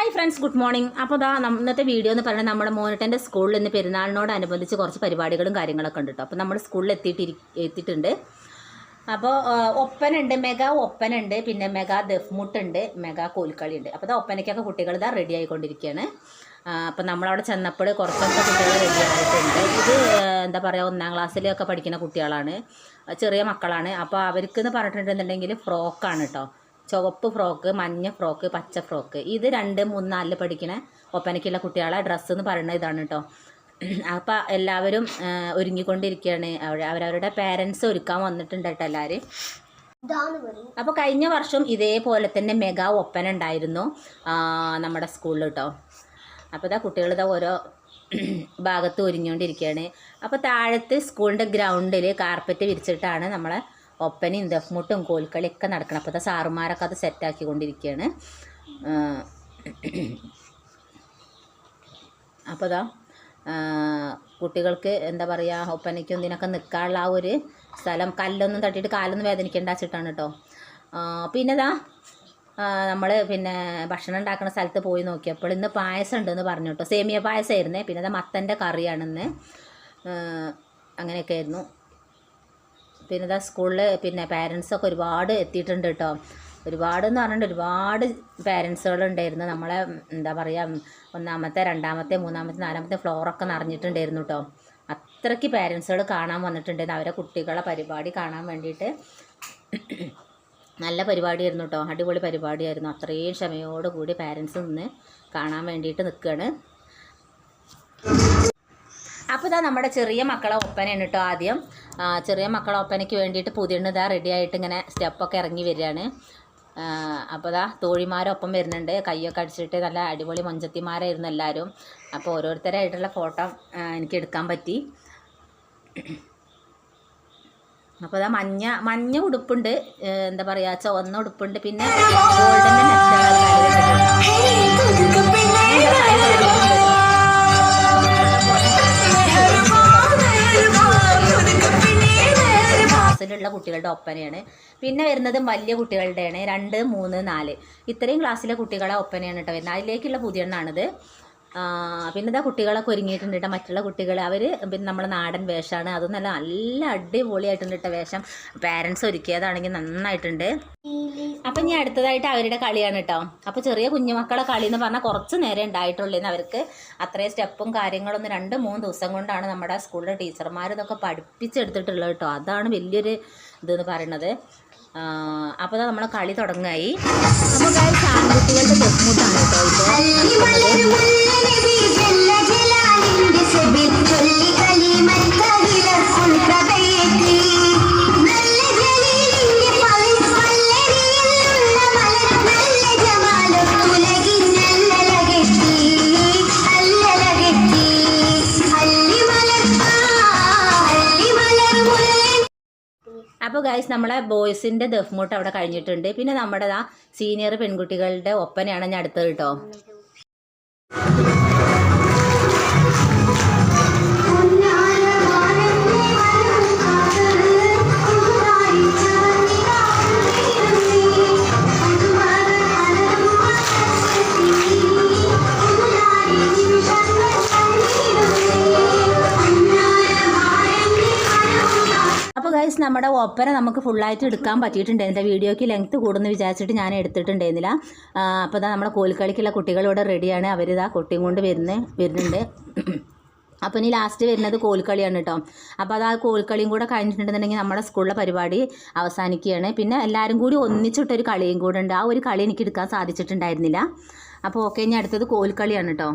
Hi friends good morning അപ്പോൾ ദാ ഇന്നത്തെ വീഡിയോ എന്ന് പറയുന്നത് നമ്മുടെ മോനിട്ടന്റെ സ്കൂളിൽ ഇന്ന് പെരുന്നാളിനോടനുബന്ധിച്ച് കുറച്ച് പരിപാടികളും കാര്യങ്ങളൊക്കെ ഉണ്ട് കേട്ടോ അപ്പോൾ നമ്മൾ സ്കൂളിൽ എത്തിയിട്ടിരി എത്തിയിട്ടുണ്ട്. അപ്പോൾ ഒപ്പനുണ്ട് മെഗാ ഒപ്പനുണ്ട് പിന്നെ മെഗാ ദഫ്മുട്ടുണ്ട് മെഗാ കോൽക്കളി ഉണ്ട് അപ്പോൾ ഒപ്പനയ്ക്കൊക്കെ കുട്ടികൾ ഇതാ റെഡി ആയിക്കൊണ്ടിരിക്കുകയാണ് അപ്പോൾ നമ്മളവിടെ ചെന്നപ്പോൾ കുറച്ചൊക്കെ കുട്ടികൾ റെഡി ആയിട്ടുണ്ട്. ഇത് എന്താ പറയുക ഒന്നാം ക്ലാസ്സിലൊക്കെ പഠിക്കുന്ന കുട്ടികളാണ്. ചെറിയ മക്കളാണ്. അപ്പോൾ അവർക്ക് എന്ന് പറഞ്ഞിട്ടുണ്ടെന്നുണ്ടെങ്കിൽ ഫ്രോക്കാണ് കേട്ടോ ചുവപ്പ് ഫ്രോക്ക് മഞ്ഞ ഫ്രോക്ക് പച്ച ഫ്രോക്ക്. ഇത് രണ്ട് മൂന്ന് നാലിൽ പഠിക്കുന്ന ഒപ്പനയ്ക്കുള്ള കുട്ടികളെ ഡ്രസ്സ് എന്ന് പറയുന്നത് ഇതാണ് കേട്ടോ അപ്പോൾ എല്ലാവരും ഒരുങ്ങിക്കൊണ്ടിരിക്കുകയാണ് അവിടെ അവരവരുടെ പേരൻസ് ഒരുക്കാൻ വന്നിട്ടുണ്ട് കേട്ടോ എല്ലാവരും അപ്പോൾ കഴിഞ്ഞ വർഷം ഇതേപോലെ തന്നെ മെഗാ ഒപ്പന ഉണ്ടായിരുന്നു നമ്മുടെ സ്കൂളിൽ കേട്ടോ അപ്പോൾ ഇതാ കുട്ടികൾ ഇതാ ഓരോ ഭാഗത്ത് ഒരുങ്ങിക്കൊണ്ടിരിക്കുകയാണ് അപ്പോൾ താഴത്ത് സ്കൂളിന്റെ ഗ്രൗണ്ടിൽ കാർപ്പറ്റ് വിരിച്ചിട്ടാണ് നമ്മളെ ഒപ്പനയും ദഫ്മുട്ടും കോൽക്കളിയൊക്കെ നടക്കണം. അപ്പോൾ സാറുമാരൊക്കെ അത് സെറ്റാക്കിക്കൊണ്ടിരിക്കുകയാണ് അപ്പോൾ അതാ കുട്ടികൾക്ക് എന്താ പറയുക ഒപ്പനയ്ക്കും ഇതിനൊക്കെ നിൽക്കാനുള്ള ആ ഒരു സ്ഥലം കല്ലൊന്നും തട്ടിയിട്ട് കാലൊന്നും വേദനിക്കേണ്ട വെച്ചിട്ടാണ് കേട്ടോ. പിന്നെ ഇതാ നമ്മൾ പിന്നെ ഭക്ഷണം ഉണ്ടാക്കുന്ന സ്ഥലത്ത് പോയി നോക്കിയപ്പോൾ ഇന്ന് പായസം ഉണ്ടെന്ന് പറഞ്ഞു കേട്ടോ. സേമിയ പായസമായിരുന്നേ പിന്നെ അത് മത്തന്റെ കറിയാണെന്ന്. അങ്ങനെയൊക്കെ ആയിരുന്നു. പിന്നെ ഇതാ സ്കൂളിൽ പിന്നെ പാരൻസൊക്കെ ഒരുപാട് എത്തിയിട്ടുണ്ട് കേട്ടോ ഒരുപാട് എന്ന് പറഞ്ഞിട്ട് ഒരുപാട് പാരൻസുകളുണ്ടായിരുന്നു നമ്മളെ എന്താ പറയുക ഒന്നാമത്തെ രണ്ടാമത്തെ മൂന്നാമത്തെ നാലാമത്തെ ഫ്ലോറൊക്കെ നിറഞ്ഞിട്ടുണ്ടായിരുന്നു കേട്ടോ അത്രയ്ക്ക് പാരൻസുകൾ കാണാൻ വന്നിട്ടുണ്ടായിരുന്നു അവരെ കുട്ടികളെ പരിപാടി കാണാൻ വേണ്ടിയിട്ട് നല്ല പരിപാടിയായിരുന്നു കേട്ടോ അടിപൊളി പരിപാടിയായിരുന്നു. അത്രയും ക്ഷമയോടുകൂടി പാരൻസ് നിന്ന് കാണാൻ വേണ്ടിയിട്ട് നിൽക്കുകയാണ് അപ്പോൾ ഇതാ നമ്മുടെ ചെറിയ മക്കളെ ഒപ്പനയാണ് കേട്ടോ ആദ്യം. ചെറിയ മക്കളെ ഒപ്പനയ്ക്ക് വേണ്ടിയിട്ട് പുതിയ ഇതാ റെഡി ആയിട്ട് ഇങ്ങനെ സ്റ്റെപ്പൊക്കെ ഇറങ്ങി വരികയാണ്. അപ്പോൾ ഇതാ തോഴിമാരൊപ്പം വരുന്നുണ്ട്. കയ്യൊക്കെ അടിച്ചിട്ട് നല്ല അടിപൊളി മൊഞ്ചത്തിമാരായിരുന്നു എല്ലാവരും. അപ്പോൾ ഓരോരുത്തരായിട്ടുള്ള ഫോട്ടോ എനിക്ക് എടുക്കാൻ പറ്റി. അപ്പോൾ ഇതാ മഞ്ഞ മഞ്ഞ ഉടുപ്പുണ്ട്. എന്താ പറയുക ചുവന്ന ഉടുപ്പുണ്ട്. പിന്നെ ഗോൾഡന്റെ ക്ലാസ്സിലുള്ള കുട്ടികളുടെ ഒപ്പനയാണ്. പിന്നെ വരുന്നത് വലിയ കുട്ടികളുടെയാണ്. രണ്ട് മൂന്ന് നാല്. ഇത്രയും ക്ലാസ്സിലെ കുട്ടികളെ ഒപ്പനയാണ് കേട്ടോ വരുന്നത്. അതിലേക്കുള്ള പുതിയ എണ്ണാണിത് പിന്നെ ഇതാ കുട്ടികളൊക്കെ ഒരുങ്ങിയിട്ടുണ്ട് കേട്ടോ. മറ്റുള്ള കുട്ടികൾ അവർ പിന്നെ നമ്മുടെ നാടൻ വേഷമാണ്. അതും നല്ല നല്ല അടിപൊളിയായിട്ടുണ്ട് കേട്ടോ വേഷം. പാരൻസ് ഒരുക്കിയതാണെങ്കിൽ നന്നായിട്ടുണ്ട്. അപ്പം ഞാൻ അടുത്തതായിട്ട് അവരുടെ കളിയാണ് കേട്ടോ അപ്പോൾ ചെറിയ കുഞ്ഞുമക്കളെ കളി എന്ന് പറഞ്ഞാൽ കുറച്ച് നേരം ഉണ്ടായിട്ടുള്ളൂ അവർക്ക് അത്രയും സ്റ്റെപ്പും കാര്യങ്ങളൊന്നും രണ്ട് മൂന്ന് ദിവസം കൊണ്ടാണ് നമ്മുടെ സ്കൂളിലെ ടീച്ചർമാർ ഇതൊക്കെ പഠിപ്പിച്ചെടുത്തിട്ടുള്ളത് കേട്ടോ അതാണ് വലിയൊരു ഇതെന്ന് പറയുന്നത് അപ്പോൾ നമ്മളെ കളി തുടങ്ങായി. നമുക്ക് ആൺകുട്ടികളുടെ കേട്ടോ ഇപ്പോൾ അപ്പോൾ ഗൈസ് നമ്മളെ ബോയ്സിന്റെ ദഫ്മുട്ട് അവിടെ കഴിഞ്ഞിട്ടുണ്ട്. പിന്നെ നമ്മുടെ ആ സീനിയർ പെൺകുട്ടികളുടെ ഒപ്പനയാണ് ഞാൻ അടുത്തത് കേട്ടോ. അപ്പോൾ ഗൈസ് നമ്മുടെ ഒപ്പന നമുക്ക് ഫുള്ളായിട്ട് എടുക്കാൻ പറ്റിയിട്ടുണ്ടായിരുന്നില്ല വീഡിയോയ്ക്ക് ലെങ്ത്ത് കൂടുന്ന വിചാരിച്ചിട്ട് ഞാൻ എടുത്തിട്ടുണ്ടായിരുന്നില്ല. അപ്പോൾ ഇതാ നമ്മുടെ കോൽക്കളിക്കുള്ള കുട്ടികളിവിടെ റെഡിയാണ് അവരിതാ കുട്ടിയും കൊണ്ട് വരുന്ന വരുന്നുണ്ട്. അപ്പോൾ ഇനി ലാസ്റ്റ് വരുന്നത് കോൽക്കളിയാണ് കേട്ടോ അപ്പോൾ അത് ആ കോൽക്കളിയും കൂടെ കഴിഞ്ഞിട്ടുണ്ടെന്നുണ്ടെങ്കിൽ നമ്മുടെ സ്കൂളിലെ പരിപാടി അവസാനിക്കുകയാണ്. പിന്നെ എല്ലാവരും കൂടി ഒന്നിച്ചിട്ടൊരു കളിയും കൂടെ ഉണ്ട്. ആ ഒരു കളി എനിക്ക് എടുക്കാൻ സാധിച്ചിട്ടുണ്ടായിരുന്നില്ല. അപ്പോൾ ഓക്കെ ഇനി അടുത്തത് കോൽക്കളിയാണ് കേട്ടോ